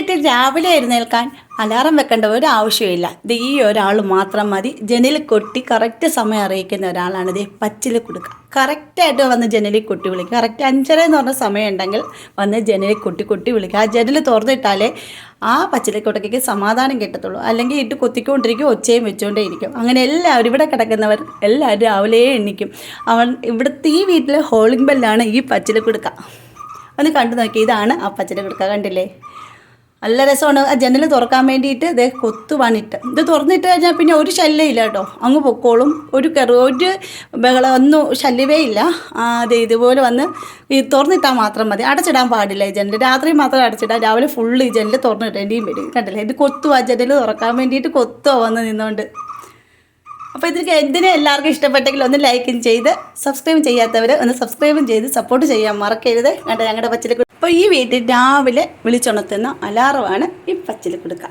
വീട്ടിൽ രാവിലെ എഴുന്നേൽക്കാൻ അലാറം വെക്കേണ്ട ഒരു ആവശ്യമില്ല. ഇത് ഈ ഒരാൾ മാത്രം മതി. ജനലിൽ കൊട്ടി കറക്റ്റ് സമയം അറിയിക്കുന്ന ഒരാളാണ് ഇത് പച്ചിൽ കൊടുക്കുക. കറക്റ്റായിട്ട് വന്ന് ജനലിൽ കൊട്ടി വിളിക്കുക. കറക്റ്റ് അഞ്ചര എന്ന് പറഞ്ഞ സമയം ഉണ്ടെങ്കിൽ വന്ന് ജനലിൽ കൊട്ടി കൊട്ടി വിളിക്കുക. ആ ജനൽ തുറന്നിട്ടാലേ ആ പച്ചിലക്കൊട്ടയ്ക്ക് സമാധാനം കിട്ടത്തുള്ളൂ. അല്ലെങ്കിൽ ഇട്ട് കൊത്തിക്കൊണ്ടിരിക്കും ഒച്ചയും വെച്ചുകൊണ്ടേ ഇരിക്കും. അങ്ങനെ എല്ലാവരും ഇവിടെ കിടക്കുന്നവർ എല്ലാവരും രാവിലെ എണ്ണിക്കും അവൻ ഇവിടുത്തെ ഈ വീട്ടിലെ ഹോളിംഗ് ബെല്ലാണ് ഈ പച്ചിൽ കൊടുക്കുക. ഒന്ന് കണ്ടു നോക്കി ഇതാണ് ആ പച്ചില കൊടുക്കുക. കണ്ടില്ലേ? നല്ല രസമാണ്. ആ ജനൽ തുറക്കാൻ വേണ്ടിയിട്ട് ഇതേ കൊത്തു പണിട്ട്. ഇത് തുറന്നിട്ട് കഴിഞ്ഞാൽ പിന്നെ ഒരു ശല്യമില്ല കേട്ടോ. അങ്ങ് പൊക്കോളും. ഒരു കെറു ഒരു ബഹളം ഒന്നും ശല്യമേ ഇല്ല. അത് ഇതുപോലെ വന്ന് ഈ തുറന്നിട്ടാൽ മാത്രം മതി. അടച്ചിടാൻ പാടില്ല ഈ ജനൽ രാത്രി മാത്രം അടച്ചിടാം. രാവിലെ ഫുള്ള് ഈ ജനൽ തുറന്നിട്ടേണ്ടിയും വരും. കണ്ടില്ലേ? ഇത് കൊത്തു കൊത്തുവാ ജനൽ തുറക്കാൻ വേണ്ടിയിട്ട് കൊത്തുവാ വന്ന് നിന്നുകൊണ്ട് അപ്പോൾ ഇതിന് എന്തിനെ എല്ലാവർക്കും ഇഷ്ടപ്പെട്ടെങ്കിൽ ഒന്ന് ലൈക്കും ചെയ്ത് സബ്സ്ക്രൈബ് ചെയ്യാത്തവർ ഒന്ന് സബ്സ്ക്രൈബും ചെയ്ത് സപ്പോർട്ട് ചെയ്യാൻ മറക്കരുത്. കണ്ട ഞങ്ങളുടെ പച്ചിലക്കുടുക്ക അപ്പോൾ ഈ വീട്ടിൽ രാവിലെ വിളിച്ചുണർത്തുന്ന അലാറമാണ് ഈ പച്ചില കൊടുക്കുക